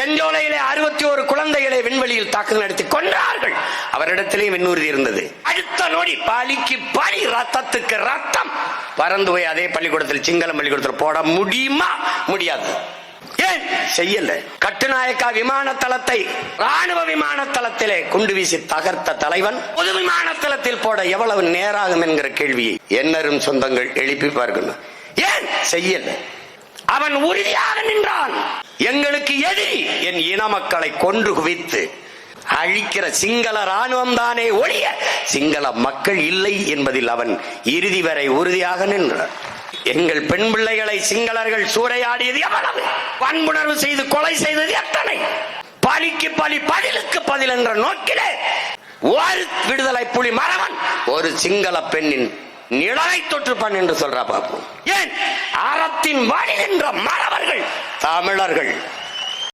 செஞ்சோலையிலே அறுபத்தி ஒரு குழந்தைகளை விண்வெளியில் தாக்குதல் நடத்தி கொன்றார்கள். அவரிடத்திலே விண்ணூர்தி இருந்தது. அடுத்த நொடி பாலிக்கு பாலி ரத்தத்துக்கு ரத்தம். பறந்து போய் அதே பள்ளிக்கூடத்தில் சிங்களம் பள்ளிக்கூடத்தில் போட முடியுமா? முடியாது. ஏன்? செய்யல. கட்டுநாயக்கா விமான தளத்தை ராணுவ விமான தளத்திலே குண்டு வீசி தகர்த்த தலைவன் பொது விமான தளத்தில் போட எவ்வளவு நேராகும் என்கிற கேள்வியை என்னரும் சொந்தங்கள் எழுப்பி பார்க்கணும். ஏன்? செய்யல. அவன் உறுதியாக நின்றான். எங்களுக்கு எதிரி என் இன மக்களை கொன்று குவித்து அழிக்கிற சிங்கள ராணுவம் தானே ஒழிய சிங்கள மக்கள் இல்லை என்பதில் அவன் இறுதி வரை உறுதியாக நின்றான். எங்கள் பெண் பிள்ளைகளை சிங்களர்கள் சூறையாடியது எவ்வளவு? வன்புணர்வு செய்து கொலை செய்தது எத்தனை? பலிக்கு பலி பதிலுக்கு பதில் என்ற நோக்கிலே ஒரு விடுதலை புலி மரவன் ஒரு சிங்கள பெண்ணின் நிழலை தொற்றுப்பான் என்று சொல்றா பார்ப்போம் ஏன்? அறத்தின் வாழ்கின்ற மாணவர்கள் தமிழர்கள்.